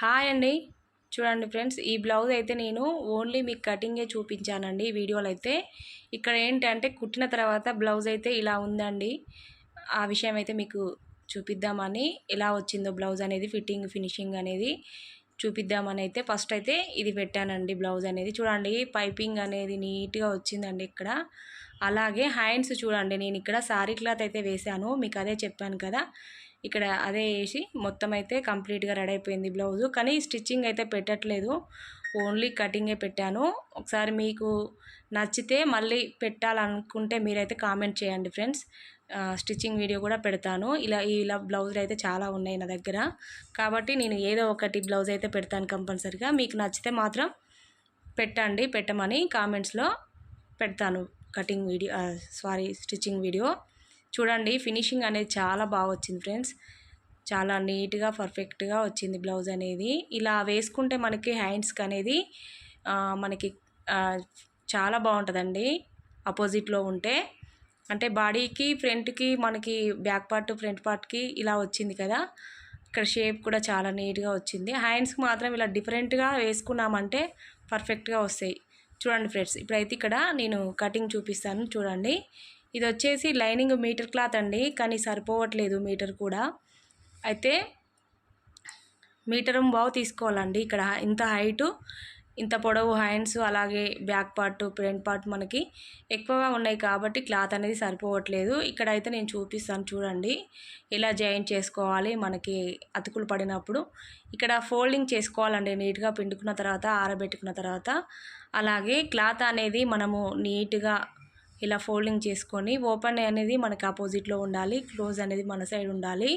Hi అండి. చూడండి friends ఈ బ్లౌజ్ అయితే నేను ఓన్లీ మీకు కటింగే చూపించానండి వీడియోలో అయితే. ఇక్కడ ఏంటంటే కుట్టిన తర్వాత బ్లౌజ్ అయితే ఇలా ఉందండి. ఆ విషయం అయితే మీకు చూపిద్దామని ఎలా వచ్చిందో బ్లౌజ్ అనేది ఫిట్టింగ్ ఫినిషింగ్ అనేది చూపిద్దామని అయితే ఫస్ట్ అయితే ఇది పెట్టానండి బ్లౌజ్ అనేది. చూడండి పైపింగ్ అనేది నీట్గా వచ్చిందండి ఇక్కడ. అలాగే హ్యాండ్స్ చూడండి నేను ఇక్కడ సారీ క్లాత్ అయితే వేశాను. మీకు అదే చెప్పాను కదా. ఇక్కడ అదే వేసి మొత్తం అయితే కంప్లీట్గా రెడీ అయిపోయింది బ్లౌజు. కానీ స్టిచ్చింగ్ అయితే పెట్టట్లేదు. ఓన్లీ కటింగే పెట్టాను. ఒకసారి మీకు నచ్చితే మళ్ళీ పెట్టాలనుకుంటే మీరైతే కామెంట్ చేయండి ఫ్రెండ్స్. స్టిచ్చింగ్ వీడియో కూడా పెడతాను. ఇలా ఇలా బ్లౌజులు అయితే చాలా ఉన్నాయి నా దగ్గర. కాబట్టి నేను ఏదో ఒకటి బ్లౌజ్ అయితే పెడతాను కంపల్సరిగా. మీకు నచ్చితే మాత్రం పెట్టండి పెట్టమని కామెంట్స్లో పెడతాను cutting video sorry stitching video. చూడండి ఫినిషింగ్ అనేది చాలా బాగా వచ్చింది ఫ్రెండ్స్. చాలా నీట్గా పర్ఫెక్ట్గా వచ్చింది బ్లౌజ్ అనేది. ఇలా వేసుకుంటే మనకి హ్యాండ్స్కి అనేది మనకి చాలా బాగుంటుందండి. అపోజిట్లో ఉంటే. అంటే బాడీకి ఫ్రంట్కి మనకి బ్యాక్ పార్ట్ ఫ్రంట్ పార్ట్కి ఇలా వచ్చింది కదా. ఇక్కడ షేప్ కూడా చాలా నీట్గా వచ్చింది. హ్యాండ్స్కి మాత్రం ఇలా డిఫరెంట్గా వేసుకున్నామంటే పర్ఫెక్ట్గా వస్తాయి. చూడండి ఫ్రెండ్స్ ఇప్పుడైతే ఇక్కడ నేను కటింగ్ చూపిస్తాను చూడండి. ఇది వచ్చేసి లైనింగ్ మీటర్ క్లాత్ అండి కానీ సరిపోవట్లేదు మీటర్ కూడా. అయితే మీటర్ బావు తీసుకోవాలండి ఇక్కడ ఇంత హైటు ఇంత పొడవు హ్యాండ్స్ అలాగే బ్యాక్ పార్ట్ ఫ్రంట్ పార్ట్ మనకి ఎక్కువగా ఉన్నాయి కాబట్టి క్లాత్ అనేది సరిపోవట్లేదు. ఇక్కడైతే నేను చూపిస్తాను చూడండి ఇలా జాయిన్ చేసుకోవాలి మనకి అతుకులు పడినప్పుడు. ఇక్కడ ఫోల్డింగ్ చేసుకోవాలండి నీట్గా పిండుకున్న తర్వాత ఆరబెట్టుకున్న తర్వాత. అలాగే క్లాత్ అనేది మనము నీట్గా ఇలా ఫోల్డింగ్ చేసుకొని ఓపెన్ అనేది మనకి ఆపోజిట్లో ఉండాలి క్లోజ్ అనేది మన సైడ్ ఉండాలి.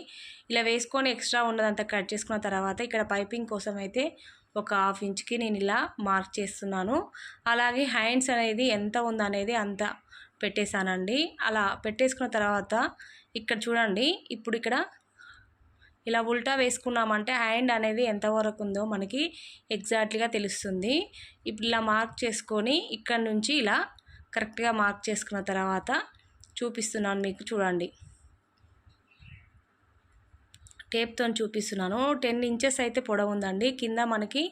ఇలా వేసుకొని ఎక్స్ట్రా ఉన్నదంతా కట్ చేసుకున్న తర్వాత ఇక్కడ పైపింగ్ కోసం అయితే ఒక హాఫ్ ఇంచ్కి నేను ఇలా మార్క్ చేస్తున్నాను. అలాగే హ్యాండ్స్ అనేది ఎంత ఉందనేది అంత పెట్టేశానండి. అలా పెట్టేసుకున్న తర్వాత ఇక్కడ చూడండి ఇప్పుడు ఇక్కడ ఇలా ఉల్టా వేసుకున్నామంటే హ్యాండ్ అనేది ఎంతవరకు ఉందో మనకి ఎగ్జాక్ట్లీగా తెలుస్తుంది. ఇప్పుడు ఇలా మార్క్ చేసుకొని ఇక్కడ నుంచి ఇలా కరెక్ట్గా మార్క్ చేసుకున్న తర్వాత చూపిస్తున్నాను మీకు చూడండి. టేప్తో చూపిస్తున్నాను. టెన్ ఇంచెస్ అయితే పొడవు ఉందండి కింద మనకి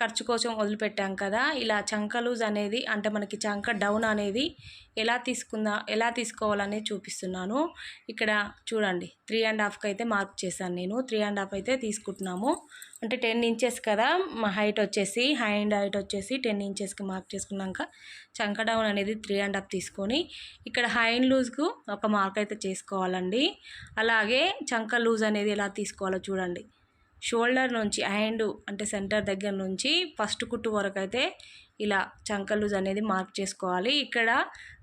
ఖర్చు కోసం వదిలిపెట్టాం కదా ఇలా చంక లూజ్ అనేది అంటే మనకి చంక డౌన్ అనేది ఎలా తీసుకుందా ఎలా తీసుకోవాలనేది చూపిస్తున్నాను. ఇక్కడ చూడండి త్రీ అండ్ హాఫ్కి అయితే మార్క్ చేశాను నేను. త్రీ అండ్ హాఫ్ అయితే తీసుకుంటున్నాము. అంటే టెన్ ఇంచెస్ కదా మా హైట్ వచ్చేసి హ్యాండ్ హైట్ వచ్చేసి టెన్ ఇంచెస్కి మార్క్ చేసుకున్నాక చంక డౌన్ అనేది త్రీ అండ్ హాఫ్ తీసుకొని ఇక్కడ హ్యాండ్ లూజ్కు ఒక మార్క్ అయితే చేసుకోవాలండి. అలాగే చంక లూజ్ అనేది ఎలా తీసుకోవాలో చూడండి. షోల్డర్ నుంచి హ్యాండ్ అంటే సెంటర్ దగ్గర నుంచి ఫస్ట్ కుట్టు వరకు అయితే ఇలా చంక లూజ్ అనేది మార్క్ చేసుకోవాలి. ఇక్కడ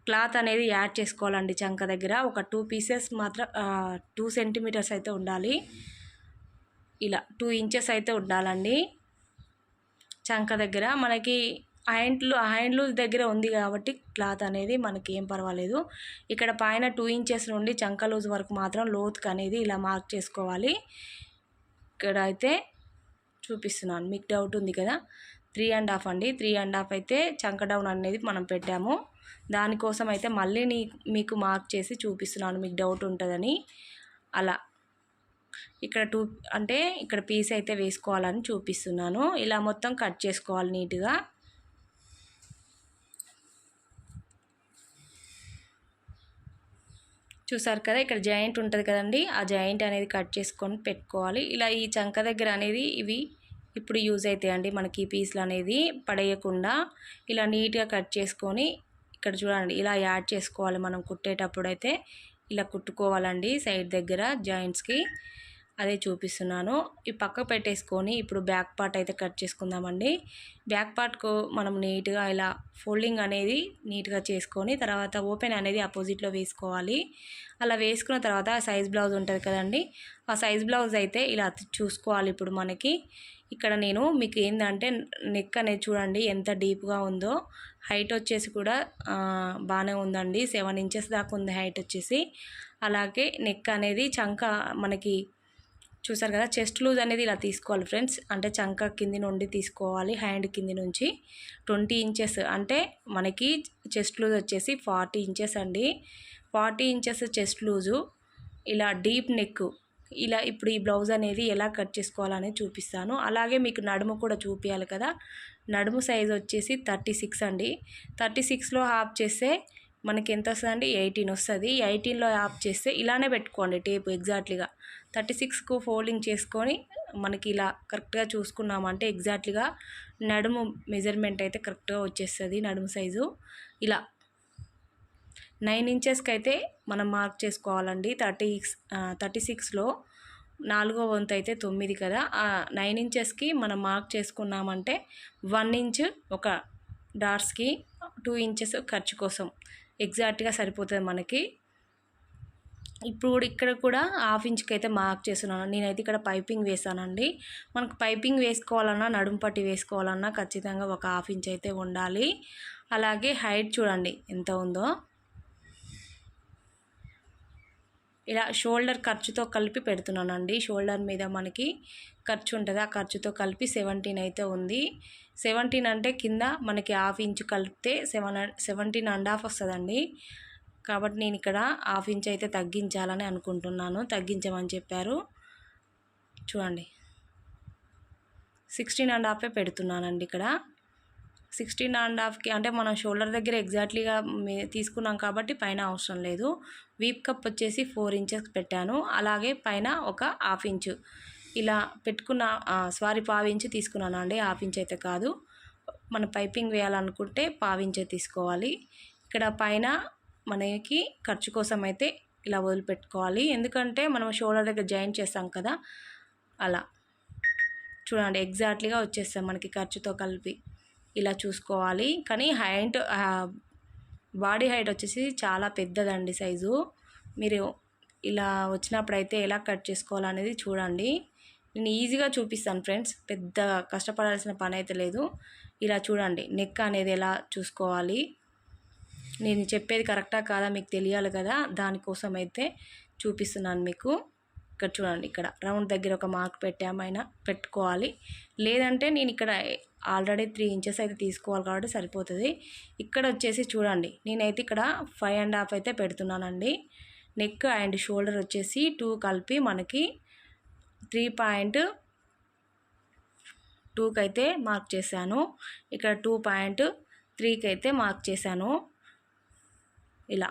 క్లాత్ అనేది యాడ్ చేసుకోవాలండి చంక దగ్గర. ఒక టూ పీసెస్ మాత్రం టూ సెంటీమీటర్స్ అయితే ఉండాలి. ఇలా టూ ఇంచెస్ అయితే ఉండాలండి చంక దగ్గర. మనకి హ్యాండ్లు హ్యాండ్లు దగ్గర ఉంది కాబట్టి క్లాత్ అనేది మనకి ఏం పర్వాలేదు. ఇక్కడ పైన టూ ఇంచెస్ నుండి చంక లూజ్ వరకు మాత్రం లోతుకు అనేది ఇలా మార్క్ చేసుకోవాలి. ఇక్కడ అయితే చూపిస్తున్నాను. మీకు డౌట్ ఉంది కదా? త్రీ అండ్ హాఫ్ అండి. త్రీ అండ్ హాఫ్ అయితే చంక డౌన్ అనేది మనం పెట్టాము. దానికోసం అయితే మళ్ళీ నీ మీకు మార్క్ చేసి చూపిస్తున్నాను. మీకు డౌట్ ఉంటుందని. అలా. ఇక్కడ టూ అంటే ఇక్కడ పీస్ అయితే వేసుకోవాలని చూపిస్తున్నాను. ఇలా మొత్తం కట్ చేసుకోవాలి నీట్గా. చూసారు కదా ఇక్కడ జాయింట్ ఉంటుంది కదండి. ఆ జాయింట్ అనేది కట్ చేసుకొని పెట్టుకోవాలి. ఇలా ఈ చంక దగ్గర అనేది ఇవి ఇప్పుడు యూజ్ అవుతాయండి మనకి ఈ పీసులు అనేది పడేయకుండా. ఇలా నీట్గా కట్ చేసుకొని ఇక్కడ చూడండి ఇలా యాడ్ చేసుకోవాలి మనం కుట్టేటప్పుడు అయితే ఇలా కుట్టుకోవాలండి సైడ్ దగ్గర జాయింట్స్కి. అదే చూపిస్తున్నాను. ఈ పక్క పెట్టేసుకొని ఇప్పుడు బ్యాక్ పార్ట్ అయితే కట్ చేసుకుందామండి. బ్యాక్ పార్ట్కు మనం నీట్గా ఇలా ఫోల్డింగ్ అనేది నీట్గా చేసుకొని తర్వాత ఓపెన్ అనేది అపోజిట్లో వేసుకోవాలి. అలా వేసుకున్న తర్వాత సైజ్ బ్లౌజ్ ఉంటుంది కదండి. ఆ సైజ్ బ్లౌజ్ అయితే ఇలా చూసుకోవాలి ఇప్పుడు మనకి. ఇక్కడ నేను మీకు ఏంటంటే నెక్ అనేది చూడండి ఎంత డీప్గా ఉందో. హైట్ వచ్చేసి కూడా బాగానే ఉందండి. సెవెన్ ఇంచెస్ దాకా ఉంది హైట్ వచ్చేసి. అలాగే నెక్ అనేది చంక మనకి చూసారు కదా చెస్ట్ లూజ్ అనేది ఇలా తీసుకోవాలి ఫ్రెండ్స్. అంటే చంక కింది నుండి తీసుకోవాలి హ్యాండ్ కింది నుంచి. ట్వంటీ ఇంచెస్ అంటే మనకి చెస్ట్ లూజ్ వచ్చేసి ఫార్టీ ఇంచెస్ అండి. Forty inches chest loose. ఇలా డీప్ నెక్. ఇలా ఇప్పుడు ఈ బ్లౌజ్ అనేది ఎలా కట్ చేసుకోవాలనేది చూపిస్తాను. అలాగే మీకు నడుము కూడా చూపించాలి కదా. నడుము సైజ్ వచ్చేసి థర్టీ సిక్స్ అండి. థర్టీ సిక్స్లో హాఫ్ చేస్తే మనకి ఎంత వస్తుందండి ఎయిటీన్ వస్తుంది. ఎయిటీన్లో యాప్ చేస్తే ఇలానే పెట్టుకోండి టేప్ ఎగ్జాక్ట్లీగా. థర్టీ సిక్స్కు ఫోల్డింగ్ చేసుకొని మనకి ఇలా కరెక్ట్గా చూసుకున్నామంటే ఎగ్జాక్ట్లీగా నడుము మెజర్మెంట్ అయితే కరెక్ట్గా వచ్చేస్తుంది నడుము సైజు. ఇలా నైన్ ఇంచెస్కి అయితే మనం మార్క్ చేసుకోవాలండి. థర్టీ థర్టీ సిక్స్లో నాలుగో వంతు అయితే తొమ్మిది కదా. ఆ నైన్ ఇంచెస్కి మనం మార్క్ చేసుకున్నామంటే వన్ ఇంచ్ ఒక డార్స్కి టూ ఇంచెస్ ఖర్చు కోసం. ఎగ్జాక్ట్గా సరిపోతుంది మనకి. ఇప్పుడు కూడా ఇక్కడ కూడా హాఫ్ ఇంచ్కి అయితే మార్క్ చేస్తున్నాను. నేనైతే ఇక్కడ పైపింగ్ వేసానండి. మనకు పైపింగ్ వేసుకోవాలన్నా నడుము పట్టి వేసుకోవాలన్నా ఖచ్చితంగా ఒక హాఫ్ ఇంచ్ అయితే ఉండాలి. అలాగే హైట్ చూడండి ఎంత ఉందో. ఇలా షోల్డర్ ఖర్చుతో కలిపి పెడుతున్నానండి. షోల్డర్ మీద మనకి ఖర్చు ఉంటుంది. ఆ ఖర్చుతో కలిపి సెవెంటీన్ అయితే ఉంది. సెవెంటీన్ అంటే కింద మనకి హాఫ్ ఇంచు కలిపితే సెవెన్ సెవెంటీన్ అండ్ హాఫ్ వస్తుందండి. కాబట్టి నేను ఇక్కడ హాఫ్ ఇంచ్ అయితే తగ్గించాలని అనుకుంటున్నాను. తగ్గించమని చెప్పారు. చూడండి. సిక్స్టీన్ అండ్ హాఫే పెడుతున్నానండి ఇక్కడ. సిక్స్టీన్ అండ్ హాఫ్కి అంటే మనం షోల్డర్ దగ్గర ఎగ్జాక్ట్లీగా తీసుకున్నాం కాబట్టి పైన అవసరం లేదు. వీప్ కప్ వచ్చేసి ఫోర్ ఇంచెస్ పెట్టాను. అలాగే పైన ఒక హాఫ్ ఇంచు. ఇలా పెట్టుకున్న సారీ పావించి తీసుకున్నాను అండి? హాఫ్ ఇంచ్ అయితే కాదు. మన పైపింగ్ వేయాలనుకుంటే పావించే తీసుకోవాలి. ఇక్కడ పైన మనకి ఖర్చు కోసం అయితే ఇలా వదిలిపెట్టుకోవాలి. ఎందుకంటే మనం షోల్డర్ దగ్గర జాయిన్ చేస్తాం కదా అలా. చూడండి ఎగ్జాక్ట్లీగా వచ్చేస్తాం మనకి ఖర్చుతో కలిపి. ఇలా చూసుకోవాలి. కానీ హైట్ బాడీ హైట్ వచ్చేసి చాలా పెద్దదండి సైజు. మీరు ఇలా వచ్చినప్పుడైతే ఎలా కట్ చేసుకోవాలనేది చూడండి. నేను ఈజీగా చూపిస్తాను ఫ్రెండ్స్. పెద్ద కష్టపడాల్సిన పని అయితే లేదు. ఇలా చూడండి నెక్ అనేది ఎలా చూసుకోవాలి? నేను చెప్పేది కరెక్టా కాదా మీకు తెలియాలి కదా? దానికోసం అయితే చూపిస్తున్నాను మీకు. ఇక్కడ చూడండి ఇక్కడ రౌండ్ దగ్గర ఒక మార్క్ పెట్టామైనా పెట్టుకోవాలి. లేదంటే నేను ఇక్కడ ఆల్రెడీ త్రీ ఇంచెస్ అయితే తీసుకోవాలి కాబట్టి సరిపోతుంది. ఇక్కడ వచ్చేసి చూడండి నేనైతే ఇక్కడ ఫైవ్ అండ్ హాఫ్ అయితే పెడుతున్నానండి. నెక్ అండ్ షోల్డర్ వచ్చేసి టూ కలిపి మనకి త్రీ పాయింట్ టూకి అయితే మార్క్ చేశాను. ఇక్కడ టూ పాయింట్ త్రీకి అయితే మార్క్ చేశాను. ఇలా.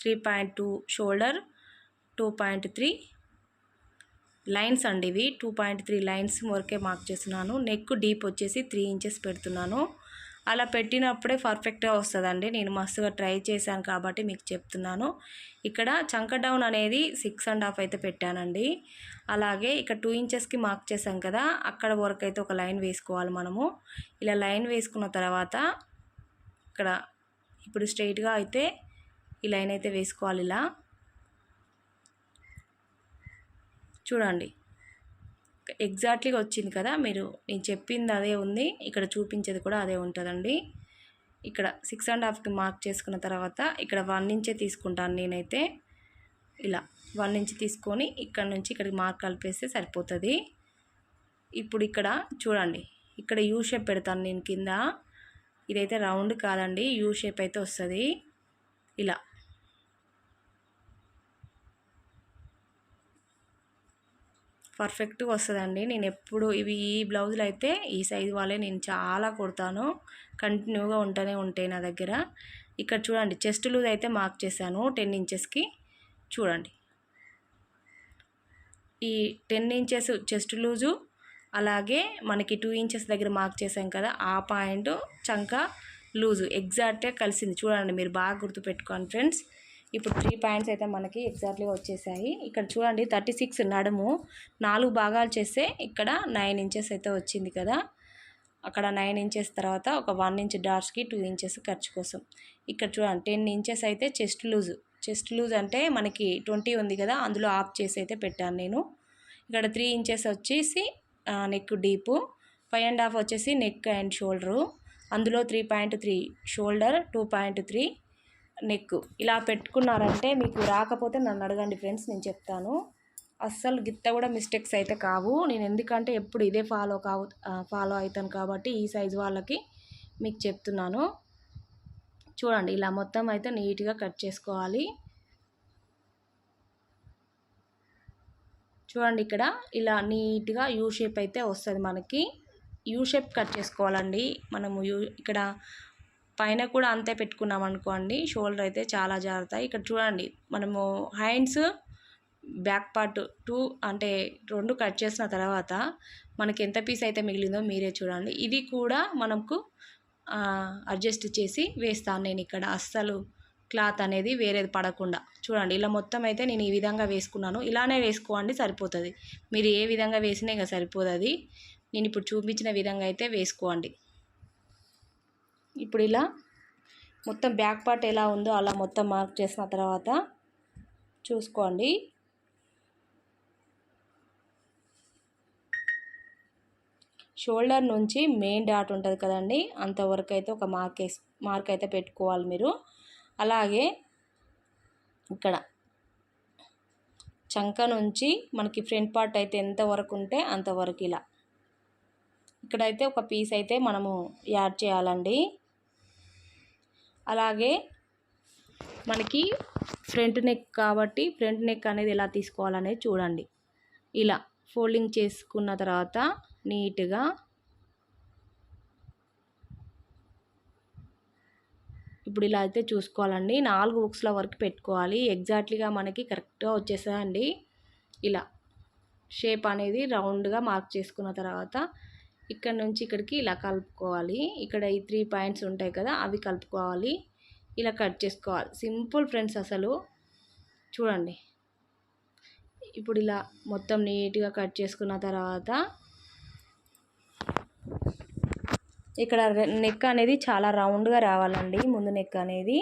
Three point two shoulder two point three lines అండి ఇవి. టూ పాయింట్ త్రీ లైన్స్ వరకే మార్క్ చేస్తున్నాను. నెక్ డీప్ వచ్చేసి త్రీ ఇంచెస్ పెడుతున్నాను. అలా పెట్టినప్పుడే పర్ఫెక్ట్గా వస్తుందండి. నేను మస్తుగా ట్రై చేశాను కాబట్టి మీకు చెప్తున్నాను. ఇక్కడ చంక డౌన్ అనేది సిక్స్ అండ్ హాఫ్ అయితే పెట్టానండి. అలాగే ఇక్కడ టూ ఇంచెస్కి మార్క్ చేశాం కదా అక్కడ వరకు అయితే ఒక లైన్ వేసుకోవాలి మనము. ఇలా లైన్ వేసుకున్న తర్వాత ఇక్కడ ఇప్పుడు స్ట్రైట్గా అయితే ఈ లైన్ అయితే వేసుకోవాలి ఇలా. చూడండి. ఎగ్జాక్ట్లీగా వచ్చింది కదా మీరు నేను చెప్పింది అదే ఉంది ఇక్కడ చూపించేది కూడా అదే ఉంటుందండి. ఇక్కడ సిక్స్ అండ్ హాఫ్కి మార్క్ చేసుకున్న తర్వాత ఇక్కడ వన్ నుంచే తీసుకుంటాను నేనైతే. ఇలా వన్ నుంచి తీసుకొని ఇక్కడ నుంచి ఇక్కడికి మార్క్ కలిపేస్తే సరిపోతుంది. ఇప్పుడు ఇక్కడ చూడండి ఇక్కడ యూ షేప్ పెడతాను నేను కింద. ఇదైతే రౌండ్ కాదండి యూ షేప్ అయితే వస్తుంది. ఇలా పర్ఫెక్ట్గా వస్తుందండి. నేను ఎప్పుడు ఇవి ఈ బ్లౌజులు అయితే ఈ సైజు వాళ్ళే నేను చాలా కుడతాను. కంటిన్యూగా ఉంటూనే ఉంటాయి నా దగ్గర. ఇక్కడ చూడండి చెస్ట్ లూజ్ అయితే మార్క్ చేశాను టెన్ ఇంచెస్కి. చూడండి. ఈ టెన్ ఇంచెస్ చెస్ట్ లూజు అలాగే మనకి టూ ఇంచెస్ దగ్గర మార్క్ చేసాం కదా ఆ పాయింట్ చంక లూజు ఎగ్జాక్ట్గా కలిసింది. చూడండి మీరు బాగా గుర్తుపెట్టుకోండి ఫ్రెండ్స్. ఇప్పుడు త్రీ పాయింట్స్ అయితే మనకి ఎగ్జాక్ట్లీగా వచ్చేసాయి. ఇక్కడ చూడండి థర్టీ సిక్స్ నడుము నాలుగు భాగాలు చేస్తే ఇక్కడ నైన్ ఇంచెస్ అయితే వచ్చింది కదా. అక్కడ నైన్ ఇంచెస్ తర్వాత ఒక వన్ ఇంచ్ డార్స్కి టూ ఇంచెస్ ఖర్చు కోసం. ఇక్కడ చూడండి టెన్ ఇంచెస్ అయితే చెస్ట్ లూజ్ చెస్ట్ లూజ్ అంటే మనకి ట్వంటీ ఉంది కదా అందులో ఆఫ్ చేసి అయితే పెట్టాను నేను. ఇక్కడ త్రీ ఇంచెస్ వచ్చేసి neck deep five and half వచ్చేసి నెక్ అండ్ షోల్డరు అందులో three point three shoulder two point three neck ఇలా పెట్టుకున్నారంటే మీకు రాకపోతే నన్ను అడగండి ఫ్రెండ్స్ నేను చెప్తాను. అస్సలు గిత్త కూడా మిస్టేక్స్ అయితే కావు. నేను ఎందుకంటే ఎప్పుడు ఇదే ఫాలో కావు ఫాలో అవుతాను కాబట్టి ఈ సైజు వాళ్ళకి మీకు చెప్తున్నాను. చూడండి ఇలా మొత్తం అయితే నీట్గా కట్ చేసుకోవాలి. చూడండి ఇక్కడ ఇలా నీట్గా యూ షేప్ అయితే వస్తుంది మనకి. యూ షేప్ కట్ చేసుకోవాలండి. మనము యూ ఇక్కడ పైన కూడా అంతే పెట్టుకున్నాం అనుకోండి షోల్డర్ అయితే చాలా జారుతాయి ఇక్కడ చూడండి మనము హ్యాండ్స్ బ్యాక్ పార్ట్ టూ అంటే రెండు కట్ చేసిన తర్వాత మనకి ఎంత పీస్ అయితే మిగిలిందో మీరే చూడండి. ఇది కూడా మనకు అడ్జస్ట్ చేసి వేస్తాను నేను ఇక్కడ. అస్సలు క్లాత్ అనేది వేరేది పడకుండా. చూడండి ఇలా మొత్తం అయితే నేను ఈ విధంగా వేసుకున్నాను. ఇలానే వేసుకోండి సరిపోతుంది. మీరు ఏ విధంగా వేసినా ఇక సరిపోతుంది నేను ఇప్పుడు చూపించిన విధంగా అయితే వేసుకోండి. ఇప్పుడు ఇలా మొత్తం బ్యాక్ పార్ట్ ఎలా ఉందో అలా మొత్తం మార్క్ చేసిన తర్వాత చూసుకోండి. షోల్డర్ నుంచి మెయిన్ డాట్ ఉంటుంది కదండి అంతవరకు అయితే ఒక మార్క్ వేసి మార్క్ అయితే పెట్టుకోవాలి మీరు. అలాగే ఇక్కడ చంక నుంచి మనకి ఫ్రంట్ పార్ట్ అయితే ఎంతవరకు ఉంటే అంతవరకు ఇలా. ఇక్కడైతే ఒక పీస్ అయితే మనము యాడ్ చేయాలండి. అలాగే మనకి ఫ్రంట్ నెక్ కాబట్టి ఫ్రంట్ నెక్ అనేది ఎలా తీసుకోవాలనేది చూడండి. ఇలా ఫోల్డింగ్ చేసుకున్న తర్వాత నీట్గా ఇప్పుడు ఇలా అయితే చూసుకోవాలండి. నాలుగు బుక్స్ల వరకు పెట్టుకోవాలి. ఎగ్జాక్ట్లీగా మనకి కరెక్ట్గా వచ్చేసాయండి ఇలా షేప్ అనేది రౌండ్గా మార్క్ చేసుకున్న తర్వాత ఇక్కడ నుంచి ఇక్కడికి ఇలా కలుపుకోవాలి. ఇక్కడ ఈ త్రీ పాయింట్స్ ఉంటాయి కదా అవి కలుపుకోవాలి. ఇలా కట్ చేసుకోవాలి. సింపుల్ ఫ్రెండ్స్ అసలు. చూడండి. ఇప్పుడు ఇలా మొత్తం నీట్గా కట్ చేసుకున్న తర్వాత ఇక్కడ నెక్ అనేది చాలా రౌండ్గా రావాలండి. ముందు నెక్ అనేది.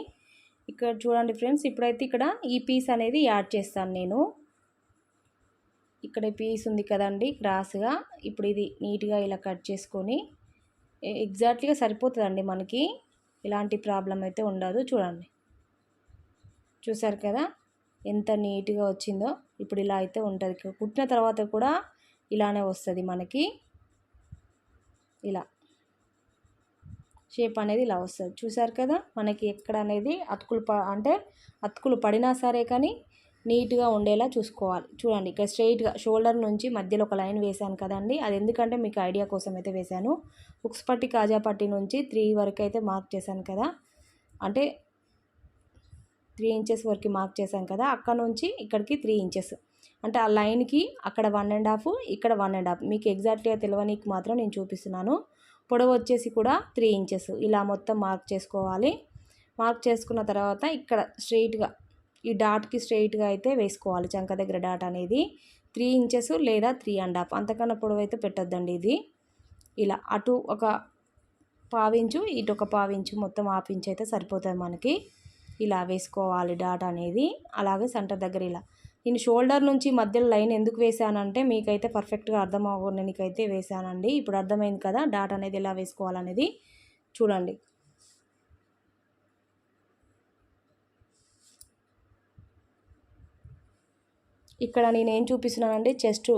ఇక్కడ చూడండి ఫ్రెండ్స్ ఇప్పుడైతే ఇక్కడ ఈ పీస్ అనేది యాడ్ చేస్తాను నేను. ఇక్కడ పీస్ ఉంది కదండి క్రాస్గా. ఇప్పుడు ఇది నీట్గా ఇలా కట్ చేసుకొని ఎగ్జాక్ట్లీగా సరిపోతుందండి మనకి. ఎలాంటి ప్రాబ్లం అయితే ఉండదు. చూడండి. చూసారు కదా? ఎంత నీట్గా వచ్చిందో. ఇప్పుడు ఇలా అయితే ఉంటుంది. కుట్టిన తర్వాత కూడా ఇలానే వస్తుంది మనకి. ఇలా. షేప్ అనేది ఇలా వస్తుంది. చూసారు కదా? మనకి ఎక్కడ అనేది అతుకులు ప అంటే అతుకులు పడినా సరే కానీ నీట్గా ఉండేలా చూసుకోవాలి. చూడండి ఇక్కడ స్ట్రైట్గా షోల్డర్ నుంచి మధ్యలో ఒక లైన్ వేశాను కదండి. అది ఎందుకంటే మీకు ఐడియా కోసం అయితే వేశాను. ఉక్స్ పట్టి కాజా పట్టి నుంచి త్రీ వరకు అయితే మార్క్ చేశాను కదా. అంటే త్రీ ఇంచెస్ వరకు మార్క్ చేశాను కదా. అక్కడ నుంచి ఇక్కడికి త్రీ ఇంచెస్. అంటే ఆ లైన్కి అక్కడ వన్ అండ్ హాఫ్ ఇక్కడ వన్ అండ్ హాఫ్. మీకు ఎగ్జాక్ట్గా తెలియనీకి మాత్రం నేను చూపిస్తున్నాను. పొడవు వచ్చేసి కూడా త్రీ ఇంచెస్. ఇలా మొత్తం మార్క్ చేసుకోవాలి. మార్క్ చేసుకున్న తర్వాత ఇక్కడ స్ట్రైట్గా ఈ డాట్కి స్ట్రైట్గా అయితే వేసుకోవాలి. చంక దగ్గర డాట్ అనేది త్రీ ఇంచెస్ లేదా త్రీ అండ్ హాఫ్. అంతకన్నా పొడవు అయితే పెట్టొద్దండి ఇది. ఇలా అటు ఒక పావించు ఇటు ఒక పావించు మొత్తం హాఫ్ ఇంచ్ అయితే సరిపోతుంది మనకి. ఇలా వేసుకోవాలి డాట్ అనేది. అలాగే సెంటర్ దగ్గర ఇలా. నేను షోల్డర్ నుంచి మధ్యలో లైన్ ఎందుకు వేసానంటే మీకైతే పర్ఫెక్ట్గా అర్థం అవ్వడానికైతే వేసానండి. ఇప్పుడు అర్థమైంది కదా డాట్ అనేది ఎలా వేసుకోవాలనేది. చూడండి. ఇక్కడ నేను ఏం చూపిస్తున్నానండి చెస్ట్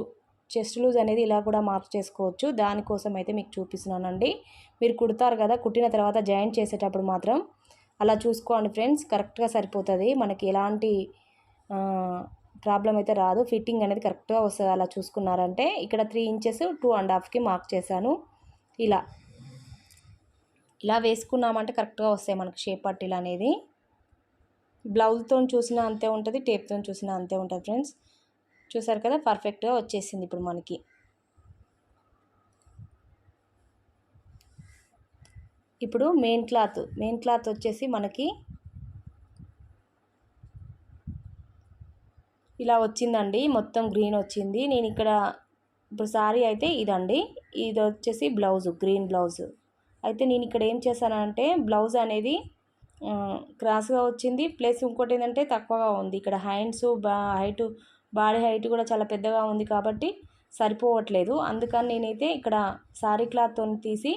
చెస్ట్ లూజ్ అనేది ఇలా కూడా మార్క్ చేసుకోవచ్చు. దానికోసం అయితే మీకు చూపిస్తున్నానండి. మీరు కుడతారు కదా కుట్టిన తర్వాత జాయింట్ చేసేటప్పుడు మాత్రం అలా చూసుకోండి ఫ్రెండ్స్. కరెక్ట్గా సరిపోతుంది. మనకి ఎలాంటి ప్రాబ్లం అయితే రాదు. ఫిట్టింగ్ అనేది కరెక్ట్గా వస్తుంది అలా చూసుకున్నారంటే. ఇక్కడ త్రీ ఇంచెస్ టూ అండ్ హాఫ్కి మార్క్ చేశాను. ఇలా. ఇలా వేసుకున్నామంటే కరెక్ట్గా వస్తాయి మనకి షేప్ పట్టీలు అనేది. బ్లౌజ్తో చూసినా అంతే ఉంటుంది టేప్తో చూసినా అంతే ఉంటుంది ఫ్రెండ్స్. చూసారు కదా? పర్ఫెక్ట్గా వచ్చేసింది ఇప్పుడు మనకి. ఇప్పుడు మెయిన్ క్లాత్ మెయిన్ క్లాత్ వచ్చేసి మనకి ఇలా వచ్చిందండి. మొత్తం గ్రీన్ వచ్చింది. నేను ఇక్కడ ఇప్పుడు సారీ అయితే ఇదండి. ఇది వచ్చేసి బ్లౌజ్ గ్రీన్ బ్లౌజ్. అయితే నేను ఇక్కడ ఏం చేశానంటే బ్లౌజ్ అనేది క్రాస్గా వచ్చింది. ప్లస్ ఇంకోటి ఏంటంటే తక్కువగా ఉంది. ఇక్కడ హ్యాండ్స్ బా హైటు బాడీ హైట్ కూడా చాలా పెద్దగా ఉంది కాబట్టి సరిపోవట్లేదు. అందుకని నేనైతే ఇక్కడ సారీ క్లాత్తో తీసి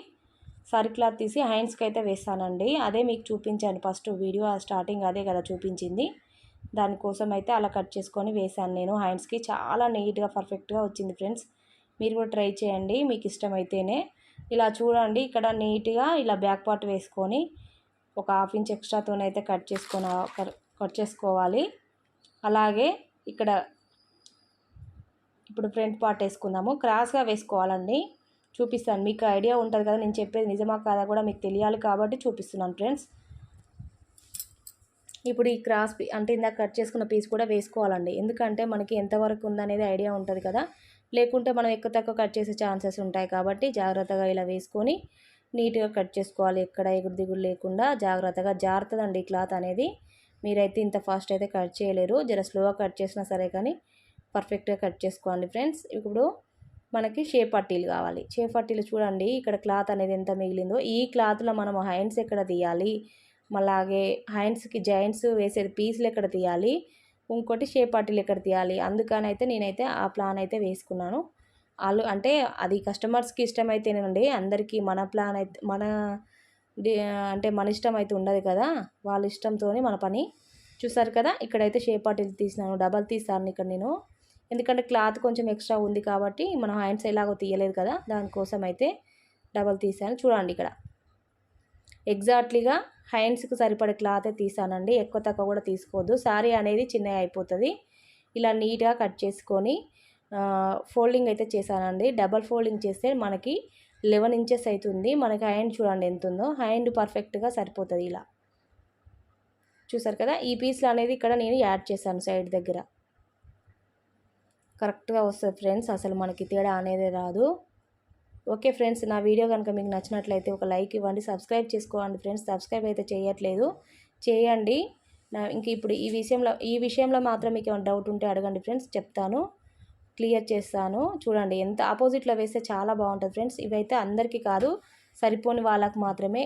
సారీ క్లాత్ తీసి హ్యాండ్స్కి అయితే వేస్తానండి. అదే మీకు చూపించాను ఫస్ట్ వీడియో స్టార్టింగ్ అదే కదా చూపించింది. దానికోసం అయితే అలా కట్ చేసుకొని వేసాను నేను హ్యాండ్స్కి. చాలా నీట్గా పర్ఫెక్ట్గా వచ్చింది ఫ్రెండ్స్. మీరు కూడా ట్రై చేయండి మీకు ఇష్టమైతేనే. ఇలా చూడండి ఇక్కడ నీట్గా ఇలా బ్యాక్ పార్ట్ వేసుకొని ఒక హాఫ్ ఇంచ్ ఎక్స్ట్రాతోనైతే కట్ చేసుకొని కట్ చేసుకోవాలి. అలాగే ఇక్కడ ఇప్పుడు ఫ్రంట్ పార్ట్ వేసుకుందాము. క్రాస్గా వేసుకోవాలండి. చూపిస్తాను. మీకు ఐడియా ఉంటుంది కదా నేను చెప్పేది నిజమా కాదా కూడా మీకు తెలియాలి కాబట్టి చూపిస్తున్నాను ఫ్రెండ్స్. ఇప్పుడు ఈ క్రాస్ పీ అంటే ఇందాక కట్ చేసుకున్న పీస్ కూడా వేసుకోవాలండి. ఎందుకంటే మనకి ఎంతవరకు ఉందనేది ఐడియా ఉంటుంది కదా. లేకుంటే మనం ఎక్కువ తక్కువ కట్ చేసే ఛాన్సెస్ ఉంటాయి కాబట్టి జాగ్రత్తగా ఇలా వేసుకొని నీట్గా కట్ చేసుకోవాలి. ఎక్కడ ఎగురు దిగులు లేకుండా జాగ్రత్తగా. జారుతుందండి క్లాత్ అనేది. మీరైతే ఇంత ఫాస్ట్ అయితే కట్ చేయలేరు. జర స్లోగా కట్ చేసినా సరే కానీ పర్ఫెక్ట్గా కట్ చేసుకోండి ఫ్రెండ్స్. ఇప్పుడు మనకి షేప్ పట్టీలు కావాలి. షేప్ పట్టీలు చూడండి ఇక్కడ క్లాత్ అనేది ఎంత మిగిలిందో. ఈ క్లాత్లో మనం హ్యాండ్స్ ఎక్కడ తీయాలి? అలాగే హ్యాండ్స్కి జాయింట్స్ వేసేది పీసులు ఎక్కడ తీయాలి? ఇంకోటి షేప్ పట్టీలు ఎక్కడ తీయాలి? అందుకని అయితే నేనైతే ఆ ప్లాన్ అయితే వేసుకున్నాను. వాళ్ళు అంటే అది కస్టమర్స్కి ఇష్టమైతేనండి అందరికీ మన ప్లాన్ అయితే మన అంటే మన ఇష్టం అయితే ఉండదు కదా. వాళ్ళ ఇష్టంతో మన పని. చూసారు కదా ఇక్కడైతే షేప్ పట్టీలు తీసినాను డబల్ తీసాను ఇక్కడ నేను. ఎందుకంటే క్లాత్ కొంచెం ఎక్స్ట్రా ఉంది కాబట్టి మనం హ్యాండ్స్ ఎలాగో తీయలేదు కదా దానికోసం అయితే డబల్ తీసాను చూడండి ఇక్కడ. ఎగ్జాక్ట్లీగా హ్యాండ్స్కి సరిపడే క్లాత్ తీసానండి ఎక్కువ తక్కువ కూడా తీసుకోవద్దు. శారీ అనేది చిన్నగా అయిపోతుంది. ఇలా నీట్గా కట్ చేసుకొని ఫోల్డింగ్ అయితే చేశానండి. డబల్ ఫోల్డింగ్ చేస్తే మనకి లెవెన్ ఇంచెస్ అవుతుంది మనకి హ్యాండ్ చూడండి ఎంత ఉందో హ్యాండ్ పర్ఫెక్ట్గా సరిపోతుంది ఇలా. చూసారు కదా? ఈ పీస్లు అనేది ఇక్కడ నేను యాడ్ చేశాను సైడ్ దగ్గర. కరెక్ట్గా వస్తుంది ఫ్రెండ్స్. అసలు మనకి తేడా అనేది రాదు. ఓకే ఫ్రెండ్స్ నా వీడియో కనుక మీకు నచ్చినట్లయితే ఒక లైక్ ఇవ్వండి. సబ్స్క్రైబ్ చేసుకోండి ఫ్రెండ్స్. సబ్స్క్రైబ్ అయితే చేయట్లేదు. చేయండి. నా ఇంక ఇప్పుడు ఈ విషయంలో ఈ విషయంలో మాత్రం మీకు ఏమైనా డౌట్ ఉంటే అడగండి ఫ్రెండ్స్. చెప్తాను. క్లియర్ చేస్తాను. చూడండి ఎంత ఆపోజిట్లో వేస్తే చాలా బాగుంటుంది ఫ్రెండ్స్. ఇవైతే అందరికీ కాదు సరిపోని వాళ్ళకు మాత్రమే